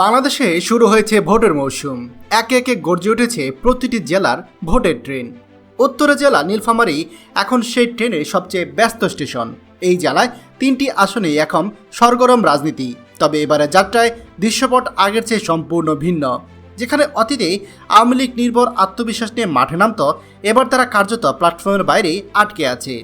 বাংলাদেশে শুরু হয়েছে ভোটের মৌসুম। একে একে গর্জে উঠেছে প্রতিটি জেলার ভোটের ট্রেন। উত্তরা জেলা নীলফামারী এখন সেই ট্রেনের সবচেয়ে ব্যস্ত স্টেশন। এই জেলায় তিনটি আসনে এখন সরগরম রাজনীতি। তবে এবারে যাত্রায় দৃশ্যপট আগের চেয়ে সম্পূর্ণ ভিন্ন। যেখানে অতীতে আওয়ামী লীগ নির্ভর আত্মবিশ্বাস নিয়ে মাঠে নামত, এবার তারা কার্যত প্ল্যাটফর্মের বাইরে আটকে আছে।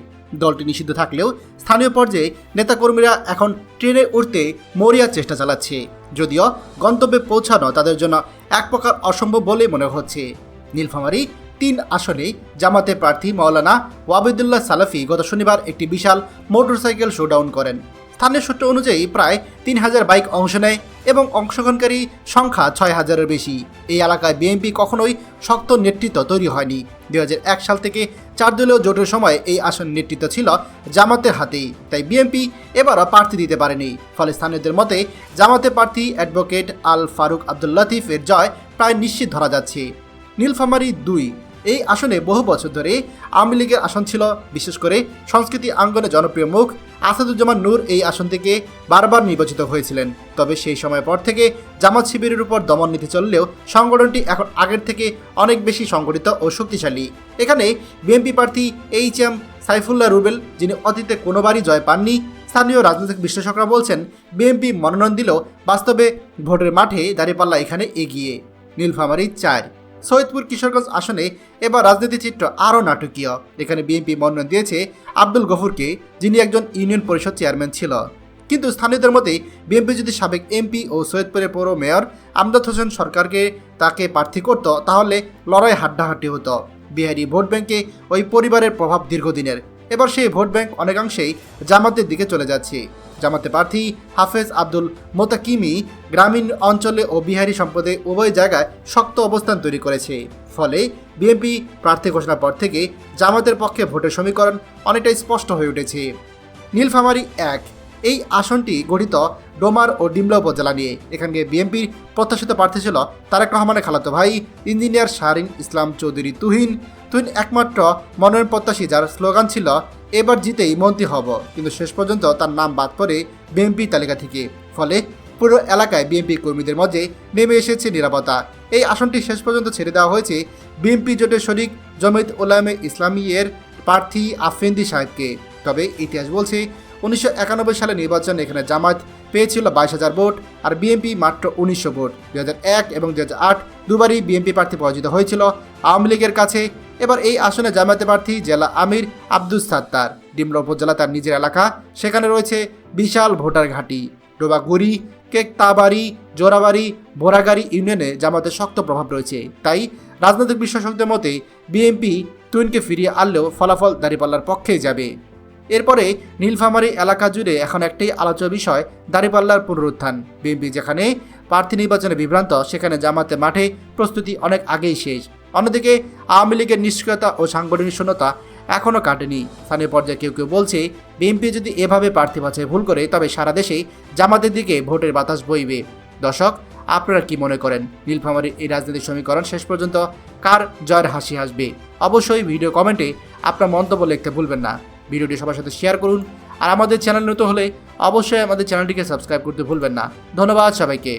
দলটি নিষিদ্ধ থাকলেও স্থানীয় পর্যায়ে নেতাকর্মীরা এখন ট্রেনে উঠতে মরিয়ার চেষ্টা চালাচ্ছে। যদিও গন্তব্যে পৌঁছানো তাদের জন্য এক প্রকার অসম্ভব বলে মনে হচ্ছে। নীলফামারী তিন আসনে জামাতে প্রার্থী মাওলানা ওয়াবিদুল্লাহ সালাফি গত শনিবার একটি বিশাল মোটরসাইকেল শোডাউন করেন। স্থানীয় সূত্র অনুযায়ী প্রায় তিন হাজার বাইক অংশ নেয় এবং অংশগ্রহণকারী সংখ্যা ছয় হাজারের বেশি। এই এলাকায় বিএনপি কখনোই শক্ত নেতৃত্ব তৈরি হয়নি। দুই হাজার এক সাল থেকে চার দলীয় জোটের সময় এই আসন নেতৃত্ব ছিল জামাতের হাতেই। তাই বিএনপি এবারও প্রার্থী দিতে পারেনি। ফলে স্থানীয়দের মতে জামাতে প্রার্থী অ্যাডভোকেট আল ফারুক আব্দুল লতিফের জয় প্রায় নিশ্চিত ধরা যাচ্ছে। নীলফামারি দুই এই আসনে বহু বছর ধরে আওয়ামী লীগের আসন ছিল। বিশেষ করে সংস্কৃতি আঙ্গনে জনপ্রিয় মুখ আসাদুজ্জামান নূর এই আসন থেকে বারবার নির্বাচিত হয়েছিলেন। তবে সেই সময় পর থেকে জামাত শিবিরের উপর দমন নীতি চললেও সংগঠনটি এখন আগের থেকে অনেক বেশি সংগঠিত ও শক্তিশালী। এখানে বিএনপি প্রার্থী এইচ এম সাইফুল্লাহ রুবেল, যিনি অতীতে কোনোবারই জয় পাননি, স্থানীয় রাজনৈতিক বিশ্লেষকরা বলছেন, বিএনপি মনোনয়ন দিলেও বাস্তবে ভোটের মাঠে দাঁড়িপাল্লা এখানে এগিয়ে। নীলফামারী চার সৈয়দপুর কিশোরগঞ্জ আসনে এবার রাজনীতি চিত্র আরও নাটকীয়। এখানে বিএনপি মনোনয়ন দিয়েছে আব্দুল গফুরকে, যিনি একজন ইউনিয়ন পরিষদ চেয়ারম্যান ছিল। কিন্তু স্থানীয়দের মতে, বিএনপি যদি সাবেক এমপি ও সৈয়দপুরের পৌর মেয়র আমদাদ হোসেন সরকারকে তাকে প্রার্থী করত, তাহলে লড়াই হাড্ডাহাড্ডি হতো। বিহারি ভোট ব্যাংকে ওই পরিবারের প্রভাব দীর্ঘদিনের। এবার সেই ভোট ব্যাংক অনেকাংশেই জামাতের দিকে চলে যাচ্ছে। জামাতে প্রার্থী হাফেজ আব্দুল মোতাকিমি গ্রামীণ অঞ্চলে ও বিহারি সম্পদে উভয় জায়গায় শক্ত অবস্থান তৈরি করেছে। ফলে বিএনপি প্রার্থী ঘোষণার পর থেকে জামাতের পক্ষে ভোটের সমীকরণ অনেকটাই স্পষ্ট হয়ে উঠেছে। নীলফামারি এক এই আসনটি গঠিত ডোমার ও ডিমলা উপজেলা নিয়ে। এখানে বিএনপির প্রত্যাশিত প্রার্থী ছিল তারেক রহমানের খালাতো ভাই ইঞ্জিনিয়ার শাহরিন ইসলাম চৌধুরী তুহিন। তুহিন একমাত্র মনোনয়ন প্রত্যাশী যার স্লোগান ছিল, এবার জিতেই মন্ত্রী হব। কিন্তু শেষ পর্যন্ত তার নাম বাদ পড়ে বিএনপি তালিকা থেকে। ফলে পুরো এলাকায় বিএনপি কর্মীদের মধ্যে নেমে এসেছে নিরাপত্তা। এই আসনটি শেষ পর্যন্ত ছেড়ে দেওয়া হয়েছে বিএনপি জোটের শরিক জমিত উলামে ইসলামী এর প্রার্থী আফেন্দি সাহেবকে। তবে ইতিহাস বলছে উনিশশো একানব্বই সালে নির্বাচনে এখানে জামাত পেয়েছিল বাইশ হাজার ভোট আর বিএনপি মাত্র উনিশশো ভোট। দু এক এবং দু আট দুবারই বিএনপি প্রার্থী পরাজিত হয়েছিল আওয়ামী লীগের কাছে। এবার এই আসনে জামায়াতে প্রার্থী জেলা আমির আব্দুস সাত্তার। ডিমলা উপজেলা তার নিজের এলাকা। সেখানে রয়েছে বিশাল ভোটার ঘাঁটি। ডোবাগুড়ি, কেকতাবাড়ি জোরাবাড়ি বোরাগাড়ি ইউনিয়নে জামাতের শক্ত প্রভাব রয়েছে। তাই রাজনৈতিক বিশ্লেষকদের মতে বিএনপি টুইনকে ফিরিয়ে আনলেও ফলাফল দাঁড়িপাল্লার পক্ষেই যাবে। এরপরে নীলফামারী এলাকা জুড়ে এখন একটি আলোচ্য বিষয়, দাঁড়িপাল্লার পুনরুত্থান। বিএনপি যেখানে প্রার্থী নির্বাচনে বিভ্রান্ত, সেখানে জামাতে মাঠে প্রস্তুতি অনেক আগেই শেষ। অন্যদিকে, আওয়ামী লীগের নিষ্ক্রিয়তা ও সাংগঠনিক শূন্যতা এখনও কাটেনি। স্থানীয় পর্যায়ে কেউ কেউ বলছে, বিএনপি যদি এভাবে প্রার্থী বাছাই ভুল করে, তবে সারা দেশেই জামাতের দিকে ভোটের বাতাস বইবে। দর্শক, আপনারা কি মনে করেন? নীলফামারীর এই রাজনৈতিক সমীকরণ শেষ পর্যন্ত কার জয়ের হাসি আসবে অবশ্যই ভিডিও কমেন্টে আপনার মন্তব্য লিখতে ভুলবেন না। ভিডিওটি সবার সাথে শেয়ার করুন। আর আমাদের চ্যানেল নতুন হলে অবশ্যই আমাদের চ্যানেলটিকে সাবস্ক্রাইব করতে ভুলবেন না। ধন্যবাদ সবাইকে।